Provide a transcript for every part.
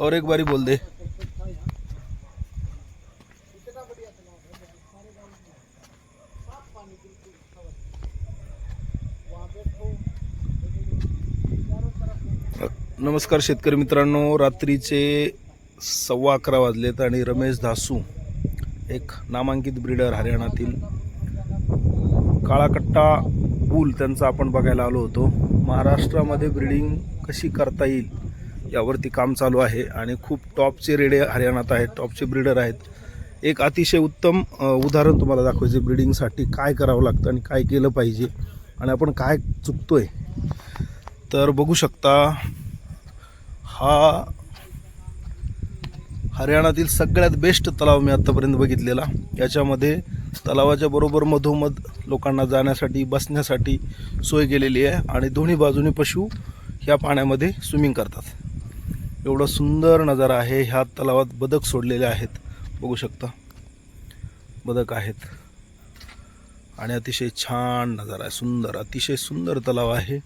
और एक बारी बोल दे। नमस्कार शेतकरी मित्रांनो रात्रीचे सव्वा अकरा वाजलेत आणि रमेश धासू एक नामांकित ब्रीडर हरियाणातील काळाकट्टा पूल त्यांचा आपण बघायला आलो होतो. महाराष्ट्रामध्ये ब्रीडिंग कशी करता येईल यावरती काम चालू आहे आणि खूप टॉपचे रेडे हरियाणात आहेत टॉपचे ब्रीडर आहेत. एक अतिशय उत्तम उदाहरण तुम्हाला दाखवायचे ब्रीडिंगसाठी काय करावं लागतं आणि काय केलं पाहिजे आणि आपण काय चुकतोय. तर बघू शकता हा हरियाणातील सगळ्यात बेस्ट तलाव मी आत्तापर्यंत बघितलेला. याच्यामध्ये तलावाच्या बरोबर मधोमध लोकांना जाण्यासाठी बसण्यासाठी सोय केलेली आहे आणि दोन्ही बाजूने पशु ह्या पाण्यामध्ये स्विमिंग करतात. एवढा सुंदर नजारा आहे. ह्या तलावात बदक सोडलेले आहेत. बघू शकता. बदक आहेत. आणि अतिशय छान नजारा आहे. सुंदर अतिशय सुंदर तलाव आहे.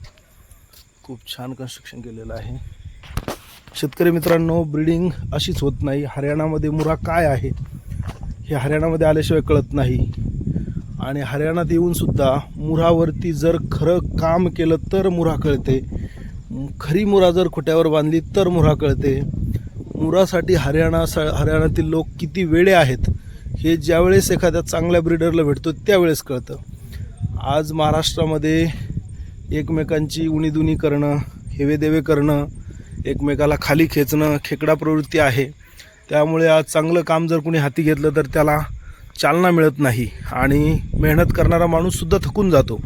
खूप छान कन्स्ट्रक्शन केलेलं आहे. शेतकरी मित्रांनो ब्रीडिंग अशीच होत नाही. हरियाणामध्ये मुरा काय आहे? हे हरियाणामध्ये आल्याशिवाय कळत नाही. आणि हरियाणात येऊनसुद्धा मुरावरती जर खरं काम केलं तर मुरा कळते. खरी मुरा जर खोट्यावर बांधली तर मुरा कळते. मुरासाठी हरियाणा स हरियाणातील लोक किती वेळे आहेत हे ज्यावेळेस एखाद्या चांगल्या ब्रीडरला भेटतो त्यावेळेस कळतं. आज महाराष्ट्रामध्ये एकमेकांची उणीदुणी करणं हेवेदेवे करणं एकमेकाला खाली खेचणं खेकडा प्रवृत्ती आहे. त्यामुळे आज चांगलं काम जर कुणी हाती घेतलं तर त्याला चालना मिळत नाही. आणि मेहनत करणारा माणूससुद्धा थकून जातो.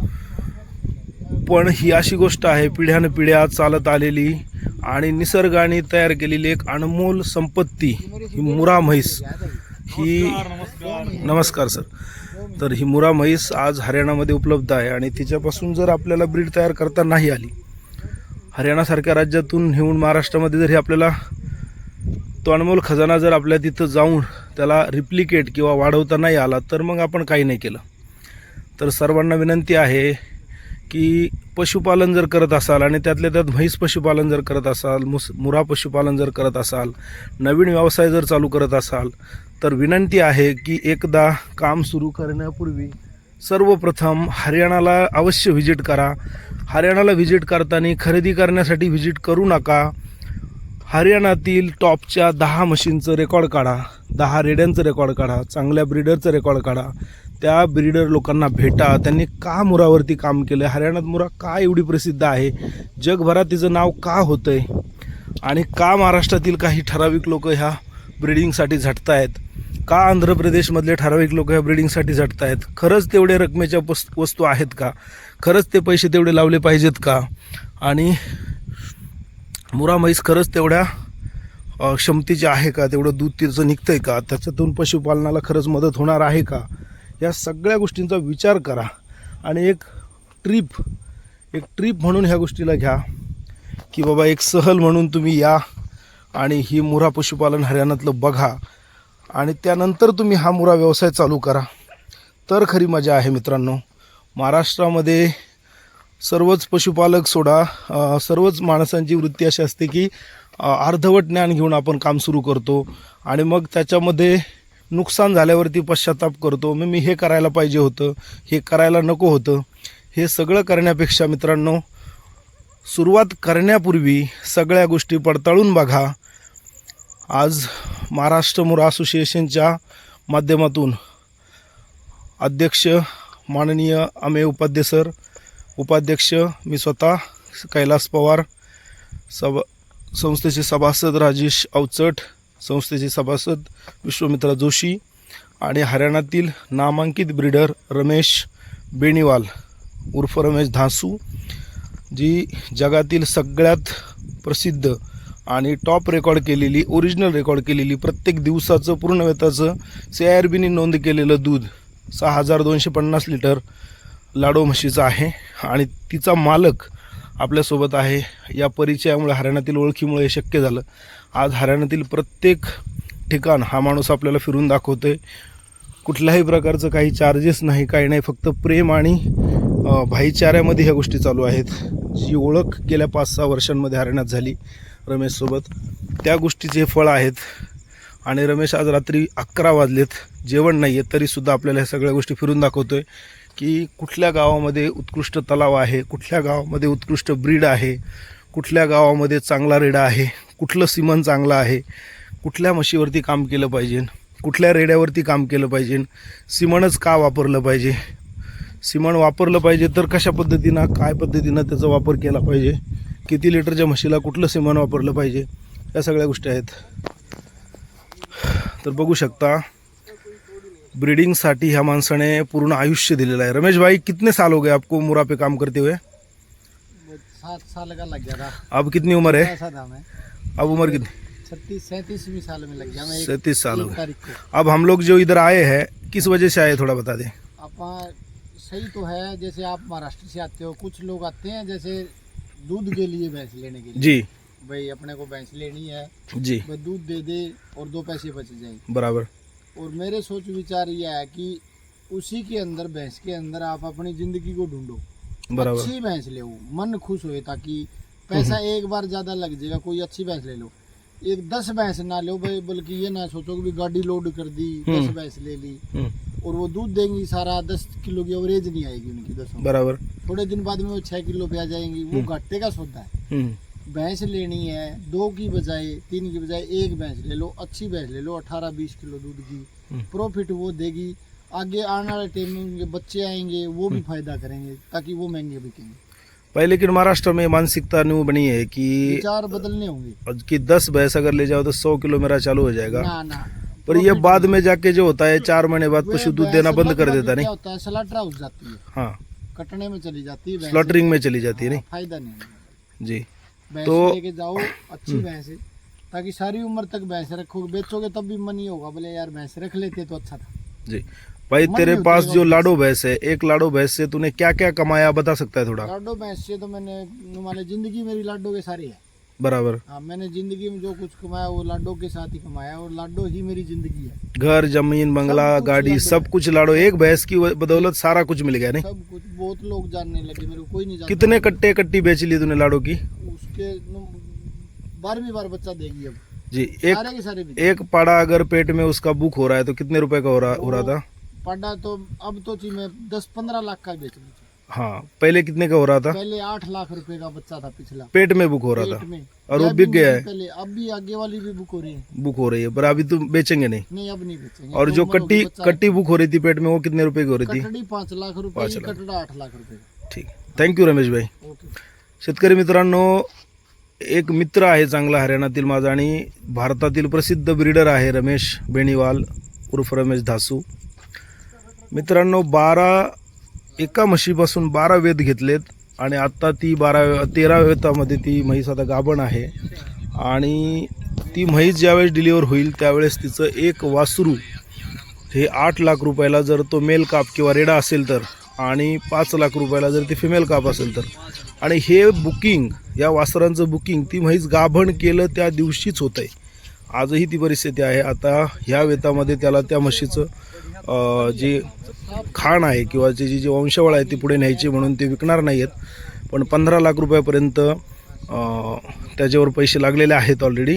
पण ही अशी गोष्ट आहे पिढ्यानपिढ्या चालत आलेली आणि निसर्गाने तयार केलेली एक अनमोल संपत्ती ही मुरा म्हैस. ही नमस्कार सर. तर ही मुरा म्हैस आज हरियाणामध्ये उपलब्ध आहे आणि तिच्यापासून जर आपल्याला ब्रीड तयार करता नाही आली हरियाणासारख्या राज्यातून नेऊन महाराष्ट्रामध्ये जर हे आपल्याला तो अनमोल खजाना जर आपल्या तिथं जाऊन त्याला रिप्लिकेट किंवा वाढवता नाही आला तर मग आपण काही नाही केलं. तर सर्वांना विनंती आहे की पशुपालन जर करत असाल आणि त्यातल्या त्यात म्हैस पशुपालन जर करत असाल मुस मुरा पशुपालन जर करत असाल नवीन व्यवसाय जर चालू करत असाल तर विनंती आहे की एकदा काम सुरू करण्यापूर्वी सर्वप्रथम हरियाणाला अवश्य व्हिजिट करा. हरियाणाला व्हिजिट करताना खरेदी करण्यासाठी व्हिजिट करू नका. हरियाणातील टॉपच्या दहा मशीनचं रेकॉर्ड काढा दहा रेड्यांचं रेकॉर्ड काढा चांगल्या ब्रीडरचं रेकॉर्ड काढा. त्या ब्रीडर लोकांना भेटा त्यांनी का मुरावरती काम केलं हरियाणात मुरा का एवढी प्रसिद्ध आहे? जगभरात तिचं नाव का होतं आहे आणि का महाराष्ट्रातील काही ठराविक लोक ह्या ब्रीडिंगसाठी झटत आहेत का आंध्र प्रदेशमधले ठराविक लोक ह्या ब्रीडिंगसाठी झटत आहेत खरंच तेवढ्या रकमेच्या पस वस्तू आहेत का? खरंच ते पैसे तेवढे लावले पाहिजेत का? आणि मुरा म्हैस खरंच तेवढ्या क्षमतेची आहे का तेवढं दूध तिचं निघतंय का त्याच्यातून पशुपालनाला खरंच मदत होणार आहे का या सगळ्या गोष्टींचा विचार करा. आणि एक ट्रीप एक ट्रीप म्हणून ह्या गोष्टीला घ्या की बाबा एक सहल म्हणून तुम्ही या आणि ही मुरा पशुपालन हरियाणातलं बघा. आणि त्यानंतर तुम्ही हा मुरा व्यवसाय चालू करा. तर खरी मजा आहे मित्रांनो. महाराष्ट्रामध्ये सर्वच पशुपालक सोडा सर्वच माणसांची वृत्ती अशी असते की अर्धवट ज्ञान घेऊन आपण काम सुरू करतो आणि मग त्याच्यामध्ये नुकसान झाल्यावरती पश्चाताप करतो. मग मी हे करायला पाहिजे होतं हे करायला नको होतं. हे सगळं करण्यापेक्षा मित्रांनो सुरुवात करण्यापूर्वी सगळ्या गोष्टी पडताळून बघा. आज महाराष्ट्र मुरा असोसिएशनच्या माध्यमातून अध्यक्ष माननीय अमे उपाध्ये सर उपाध्यक्ष मी स्वतः कैलास पवार सभा संस्थेचे सभासद राजेश अवचट संस्थेचे सभासद विश्वमित्रा जोशी आणि हरियाणातील नामांकित ब्रीडर रमेश बेणीवाल उर्फ रमेश धासू जी जगातील सगळ्यात प्रसिद्ध आणि टॉप रेकॉर्ड केलेली ओरिजिनल रेकॉर्ड केलेली प्रत्येक दिवसाचं पूर्ण वेताचं सी आय आर बीने नोंद केलेलं दूध सहा हजार दोनशे पन्नास लिटर लाडो म्हशीचा आहे आणि तिचा मालक आपल्यासोबत आहे. या परिचयामुळे हरियाणातील ओळखीमुळे हे शक्य झालं. आज हरियाणातील प्रत्येक ठिकाण हा माणूस आपल्याला फिरून दाखवतोय. कुठल्याही प्रकारचं काही चार्जेस नाही काही नाही. फक्त प्रेम आणि भाईचाऱ्यामध्ये ह्या गोष्टी चालू आहेत. जी ओळख गेल्या पाच सहा वर्षांमध्ये हरियाणात झाली रमेशसोबत. त्या गोष्टीचे फळ आहेत. आणि रमेश आज रात्री अकरा वाजलेत. जेवण नाही आहे तरीसुद्धा आपल्याला ह्या सगळ्या गोष्टी फिरून दाखवतो आहे की कुठल्या गावामध्ये उत्कृष्ट तलाव आहे कुठल्या गावामध्ये उत्कृष्ट ब्रीड आहे कुठल्या गावामध्ये चांगला रेडा आहे कुठलं सिमन चांगलं आहे कुठल्या म्हशीवरती काम केलं पाहिजे कुठल्या रेड्यावरती काम केलं पाहिजे सिमणच का वापरलं पाहिजे सिमण वापरलं पाहिजे तर कशा पद्धतीनं काय पद्धतीनं त्याचा वापर केला पाहिजे किती लिटरच्या म्हशीला कुठलं सिमण वापरलं पाहिजे या सगळ्या गोष्टी आहेत. तर बघू शकता ब्रीडिंगसाठी ह्या माणसाने पूर्ण आयुष्य दिलेलं आहे. रमेश भाई कितने साल हो गए आपको मुरा पे काम करते हुए? सात साल का लग गया था। अब कितनी उम्र है? अब उम्र कितनी? छत्तीस सैंतीसवीं साल में लग गया मैं। सैंतीस साल हो गए। अब हम लोग जो इधर आए हैं किस वजह से आए थोड़ा बता दें। आप सही तो है जैसे आप महाराष्ट्र से आते हो कुछ लोग आते हैं जैसे दूध के लिए भैंस लेने के लिए। जी। भाई अपने को भैंस लेनी है जी। दूध दे दे और दो पैसे बच जाए बराबर। और मेरे सोच विचार यह है कि उसी के अंदर भैंस के अंदर आप अपनी जिंदगी को ढूंढो। बराबर। अच्छी भैंस ले मन खुश होए ताकि पैसा एक बार ज्यादा लग जाएगा कोई अच्छी भैंस ले लो। एक दस भैंस ना लो भाई बल्कि ये ना सोचो कि गाड़ी लोड कर दी दस। भैंस ले ली। और वो दूध देंगी सारा दस किलो की एवरेज नहीं आएगी उनकी दसों। बराबर। थोड़े दिन बाद में वो छह किलो पे आ जाएंगी वो। घाटे का सौदा है। भैंस लेनी है दो की बजाय तीन की बजाय एक भैंस ले लो अच्छी भैंस ले लो अठारह बीस किलो दूध की। हम्म। प्रॉफिट वो देगी। आगे आने वाले टाइम में उनके बच्चे आएँगे वो हम्म। भी फ़ायदा करेंगे ताकि वो महँगे बिकेंगे। भाई लेकिन महाराष्ट्र में मानसिकता न्यू बनी है कि विचार बदलने होंगे। कि दस भैंस अगर ले जाओ तो सौ किलो मेरा चालू हो जाएगा। ना ना। पर ये बाद में जाके जो होता है चार महीने बाद पशु दूध देना बंद कर देता नहीं। होता है? स्लाटर हाउस जाती है। हाँ। कटने में चली जाती है स्लॉटरिंग में चली जाती है हाँ, नहीं? फ़ायदा नहीं जी। भैंस तो- लेके जाओ अच्छी भैंस है ताकि सारी उम्र तक भैंस रखोगे। बेचोगे तब भी मन ही होगा बोले यार भैंस रख लेते तो अच्छा था। जी। भाई तेरे पास जो लाडो भैंस। है एक लाडो भैंस से तूने क्या क्या कमाया बता सकता है थोड़ा? लाडो भैंस से तो मैंने माने ज़िंदगी मेरी लाडो के सारी है। बराबर। हाँ मैंने ज़िंदगी में जो कुछ कमाया वो लाडो के साथ ही कमाया और लाडो ही मेरी ज़िंदगी है। घर ज़मीन बंगला गाड़ी सब कुछ लाडो एक भैंस की बदौलत सारा कुछ मिल गया नहीं? सब कुछ बहुत लोग जानने लगे मेरे को कोई नहीं जानता। कितने कट्टे कट्टी बेच ली तूने लाडो की? उसके बारहवीं बार बच्चा देगी अब। जी एक सारे के सारे एक पाड़ा अगर पेट में उसका बुक हो रहा है तो कितने रुपए का हो रहा हो रहा था? पढ़ा तो अब तो जी मैं दस पंद्रह लाख का बेच लूँ हाँ। पहले कितने का हो रहा था? पहले आठ लाख रुपए का बच्चा था पिछला। पेट में बुक हो रहा था? और वो बिक गया है? पहले अब भी आगे वाली भी बुक हो रही है। बुक हो रही है पर अभी तुम बेचेंगे नहीं। नहीं अब नहीं बेचेंगे। और जो कट्टी कट्टी बुक हो रही थी पेट में वो कितने रुपए की हो रही थी? पाँच लाख रुपए ये। कटड़ा आठ लाख रुपए। का ठीक थँक्यू रमेश भाई। ओके शेतकरी मित्रांनो एक मित्र आहे चांगला हरियाणातील माझा आणि भारतातील प्रसिद्ध ब्रीडर आहे रमेश बेणीवाल उर्फ रमेश धासू. मित्रांनो बारा एका म्हशीपासून बारा वेद घेतलेत आणि आत्ता ती बारा तेरा वेतामध्ये ती म्हैस आता गाभण आहे. आणि ती म्हैस ज्यावेळेस डिलिव्हर होईल त्यावेळेस तिचं एक वासरू हे आठ लाख रुपयाला जर तो मेल काप किंवा रेडा असेल तर आणि पाच लाख रुपयाला जर ती फिमेल काप असेल तर आणि हे बुकिंग या वासरांचं बुकिंग ती म्हैस गाभण केलं त्या दिवशीच होतं आहे आजही ती परिस्थिती आहे. आता ह्या वेतामध्ये त्याला त्या म्हशीचं जे खाण आहे किंवा जे जी जी वंशवळ आहे ती पुढे न्यायची म्हणून ते विकणार नाही आहेत पण पंधरा लाख रुपयापर्यंत त्याच्यावर पैसे लागलेले आहेत ऑलरेडी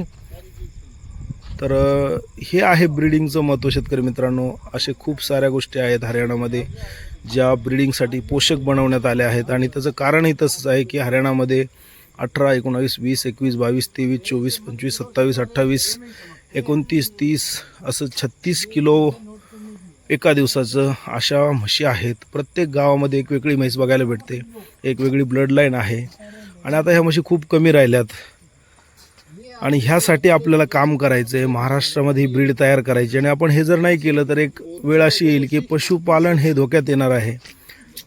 तर हे आहे ब्रिडिंगचं महत्त्व शेतकरी मित्रांनो. असे खूप साऱ्या गोष्टी आहेत हरियाणामध्ये. ज्या ब्रिडिंगसाठी पोषक बनवण्यात आल्या आहेत आणि त्याचं कारणही तसंच आहे की हरियाणामध्ये अठरा एकोणावीस वीस एकवीस बावीस तेवीस चोवीस पंचवीस सत्तावीस अठ्ठावीस एकोणतीस तीस असं छत्तीस किलो एका दिवसाचं अशा म्हशी आहेत. प्रत्येक गावामध्ये एक वेगळी म्हैस बघायला भेटते. एक वेगळी ब्लड लाईन आहे. आणि आता ह्या म्हशी खूप कमी राहिल्यात. आणि ह्यासाठी आपल्याला काम करायचं आहे महाराष्ट्रामध्ये ही ब्रीड तयार करायची. आणि आपण हे जर नाही केलं तर एक वेळ अशी येईल की पशुपालन हे धोक्यात येणार आहे.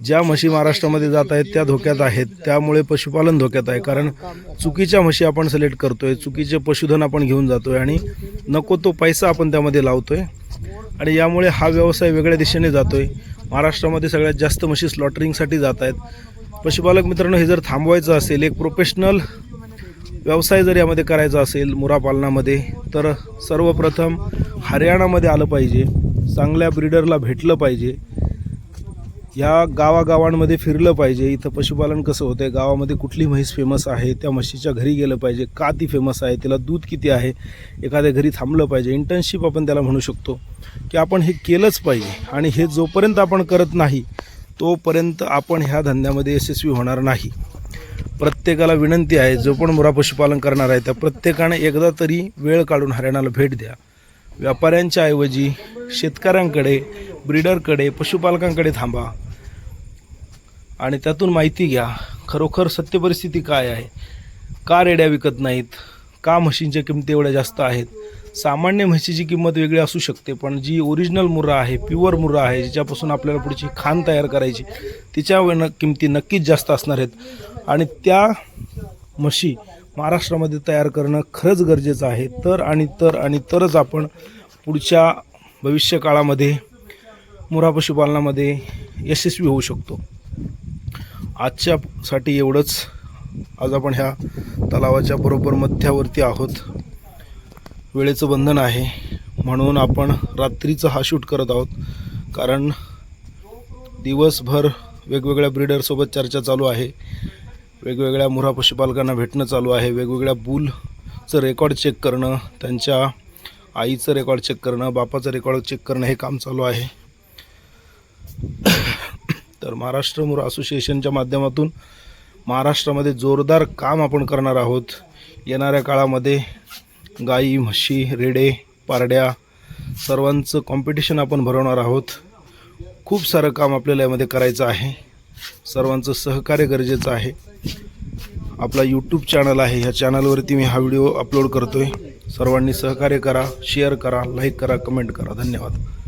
ज्या म्हशी महाराष्ट्रामध्ये जात आहेत त्या धोक्यात आहेत. त्यामुळे पशुपालन धोक्यात आहे. कारण चुकीच्या म्हशी आपण सिलेक्ट करतोय चुकीचे पशुधन आपण घेऊन जातोय आणि नको तो पैसा आपण त्यामध्ये लावतोय. आणि यामुळे हा व्यवसाय वेगळ्या दिशेने जातोय. महाराष्ट्रामध्ये सगळ्यात जास्त म्हशी स्लॉटरिंगसाठी जात आहेत. पशुपालक मित्रांनो हे जर थांबवायचं असेल एक प्रोफेशनल व्यवसाय जर यामध्ये करायचा असेल मुरापालनामध्ये तर सर्वप्रथम हरियाणामध्ये आलं पाहिजे. चांगल्या ब्रीडरला भेटलं पाहिजे. ह्या गावागावांमध्ये फिरलं पाहिजे. इथं पशुपालन कसं होतं आहे गावामध्ये कुठली म्हैस फेमस आहे? त्या म्हशीच्या घरी गेलं पाहिजे. का ती फेमस आहे? तिला दूध किती आहे? एखाद्या घरी थांबलं पाहिजे. इंटर्नशिप आपण त्याला म्हणू शकतो की आपण हे केलंच पाहिजे. आणि हे जोपर्यंत आपण करत नाही तोपर्यंत आपण ह्या धंद्यामध्ये यशस्वी होणार नाही. प्रत्येकाला विनंती आहे जो पण मुरा पशुपालन करणार आहे त्या प्रत्येकाने एकदा तरी वेळ काढून हरियाणाला भेट द्या. व्यापाऱ्यांच्या ऐवजी शेतकऱ्यांकडे ब्रीडरकडे पशुपालकांकडे थांबा. आणि त्यातून माहिती घ्या खरोखर सत्य परिस्थिती काय आहे? का रेड्या विकत नाहीत का म्हशींच्या किमती एवढ्या जास्त आहेत? सामान्य म्हशीची किंमत वेगळी असू शकते पण जी ओरिजिनल मुर्रा आहे प्युअर मुर्रा आहे ज्याच्यापासून आपल्याला पुढची खाण तयार करायची तिच्या न किमती नक्कीच जास्त असणार आहेत. आणि त्या म्हशी महाराष्ट्रामध्ये तयार करणं खरंच गरजेचं आहे. तर आणि तर आणि तरच आपण पुढच्या भविष्यकाळामध्ये मुरा पशुपालनामध्ये यशस्वी होऊ शकतो. आजच्यासाठी एवढंच. आज आपण ह्या तलावाच्या बरोबर मध्यावरती आहोत. वेळेचं बंधन आहे. म्हणून आपण रात्रीचं हा शूट करत आहोत. कारण दिवसभर वेगवेगळ्या ब्रीडरसोबत चर्चा चालू आहे. वेगवेगळ्या मुरा पशुपालकांना भेटणं चालू आहे. वेगवेगळ्या बुलचं रेकॉर्ड चेक करणं त्यांच्या आईचं रेकॉर्ड चेक करणं बापाचं रेकॉर्ड चेक करणं हे काम चालू आहे. तर महाराष्ट्र मुरा असोसिएशनच्या माध्यमातून महाराष्ट्रामध्ये जोरदार काम आपण करणार आहोत. येणाऱ्या काळामध्ये गाई म्हशी रेडे पारड्या सर्वांचं कॉम्पिटिशन आपण भरवणार आहोत. खूप सारं काम आपल्याला यामध्ये करायचं आहे. सर्वांचं सहकार्य गरजेचं आहे. आपला यूट्यूब चॅनल आहे. ह्या चॅनलवरती मी हा व्हिडिओ अपलोड करतो आहे सर्वांनी सहकार्य करा शेअर करा लाईक करा कमेंट करा. धन्यवाद.